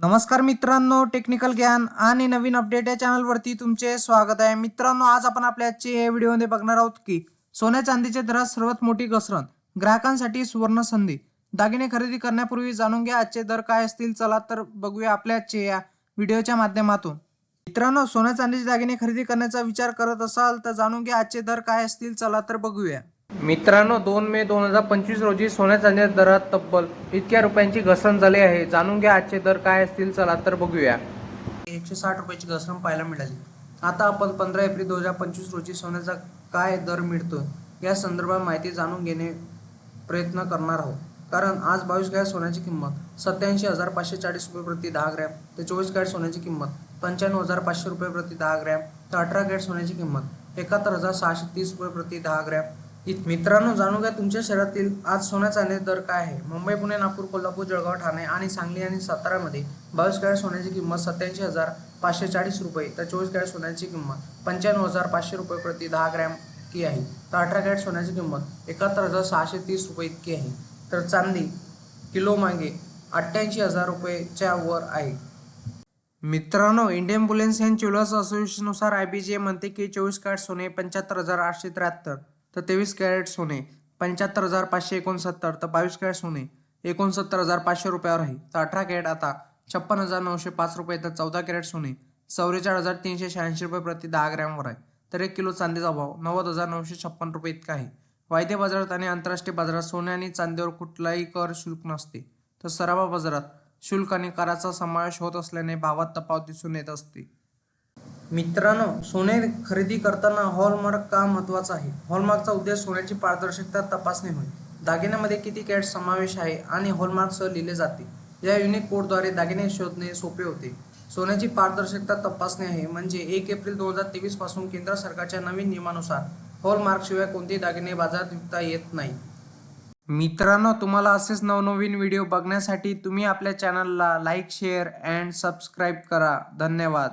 नमस्कार मित्रांनो टेक्निकल ज्ञान आणि नवीन अपडेट या चॅनलवरती तुमचे स्वागत आहे. मित्रांनो आज आपण आपल्या आजच्या या व्हिडिओमध्ये बघणार आहोत की सोन्या चांदीचे दरात सर्वात मोठी घसरण ग्राहकांसाठी सुवर्ण संधी. दागिने खरेदी करण्यापूर्वी जाणून घ्या आजचे दर काय असतील. चला तर बघूया आपल्या आजच्या या व्हिडिओच्या माध्यमातून. मित्रांनो सोन्या चांदीचे दागिने खरेदी करण्याचा विचार करत असाल तर जाणून घ्या आजचे दर काय असतील. चला तर बघूया. मित्रांनो दोन मे दोन हजार पंचवीस रोजी सोन्या चांदीच्या दरात तब्बल इतक्या रुपयांची घसरण झाली आहे. जाणून घ्या आजचे दर काय असतील. चला तर बघूया. एकशे साठ रुपयाची घसरण पाहायला मिळाली. आता आपण पंधरा एप्रिल दोन हजार पंचवीस रोजी सोन्याचा काय दर मिळतो या संदर्भात माहिती जाणून घेणे प्रयत्न करणार आहोत. कारण आज बावीस कॅरेट सोन्याची किंमत सत्याऐंशी हजार पाचशे चाळीस रुपये प्रति दहा ग्रॅम तर चोवीस कॅरेट सोन्याची किंमत पंच्याण्णव हजार पाचशे रुपये प्रति दहा ग्रॅम तर अठरा कॅरेट सोन्याची किंमत एकाहत्तर हजार सहाशे तीस रुपये प्रति दहा ग्रॅम इत- मित्रांनो जाणून घ्या तुमच्या शहरातील आज सोन्या चांदी दर काय आहे? मुंबई पुणे नागपूर कोल्हापूर जळगाव ठाणे आणि सांगली आणि सातारामध्ये बावीस कॅरेट सोन्याची किंमत सत्याऐंशी हजार पाचशे चाळीस रुपये तर चोवीस कॅरेट सोन्याची किंमत पंच्याण्णव हजार पाचशे रुपये प्रति दहा ग्रॅम इतकी आहे. तर अठरा कॅरेट सोन्याची किंमत एकाहत्तर हजार सहाशे तीस रुपये इतकी आहे. तर चांदी किलो मागे अठ्ठ्याऐंशी हजार रुपयेच्या वर आहे. मित्रांनो इंडियन बुलेन्स अँड ज्वेलर्स असोसिएशननुसार आय बी जे म्हणते की चोवीस कॅरेट सोने पंच्याहत्तर हजार आठशे त्र्याहत्तर. तर तेवीस कॅरेट सोने पंच्याहत्तर हजार पाचशे एकोणसत्तर तर बावीस कॅरेट सोने एकोणसत्तर हजार पाचशे रुपयावर आहे. तर अठरा कॅरेट आता. छप्पन हजार नऊशे पाच रुपये तर चौदा कॅरेट सोने चौवेचाळीस हजार तीनशे शहाऐंशी रुपये प्रति दहा ग्रॅमवर आहे. तर एक किलो चांदीचा भाव नव्वद हजार नऊशे छप्पन रुपये इतका आहे. वायदे बाजारात आणि आंतरराष्ट्रीय बाजारात सोने आणि चांदीवर कुठलाही कर शुल्क नसते. तर सरावा बाजारात शुल्क आणि कराचा समावेश होत असल्याने भावात तफावत दिसून येत असते. मित्रांनो सोने खरेदी करताना हॉलमार्क का महत्त्वाचा आहे? हॉलमार्कचा उद्देश सोन्याची पारदर्शकता तपासणे होय. दागिन्यामध्ये किती कॅट समावेश आहे आणि हॉलमार्कसह लिहिले जाते? या युनिक कोडद्वारे दागिने शोधणे सोपे होते. सोन्याची पारदर्शकता तपासणे आहे म्हणजे एक एप्रिल दोन हजार तेवीसपासून केंद्र सरकारच्या नवीन नियमानुसार हॉलमार्क शिवाय कोणतेही दागिने बाजारात विकता येत नाही. मित्रांनो तुम्हाला असेच नवनवीन व्हिडिओ बघण्यासाठी तुम्ही आपल्या चॅनलला लाईक शेअर अँड सबस्क्राईब करा. धन्यवाद.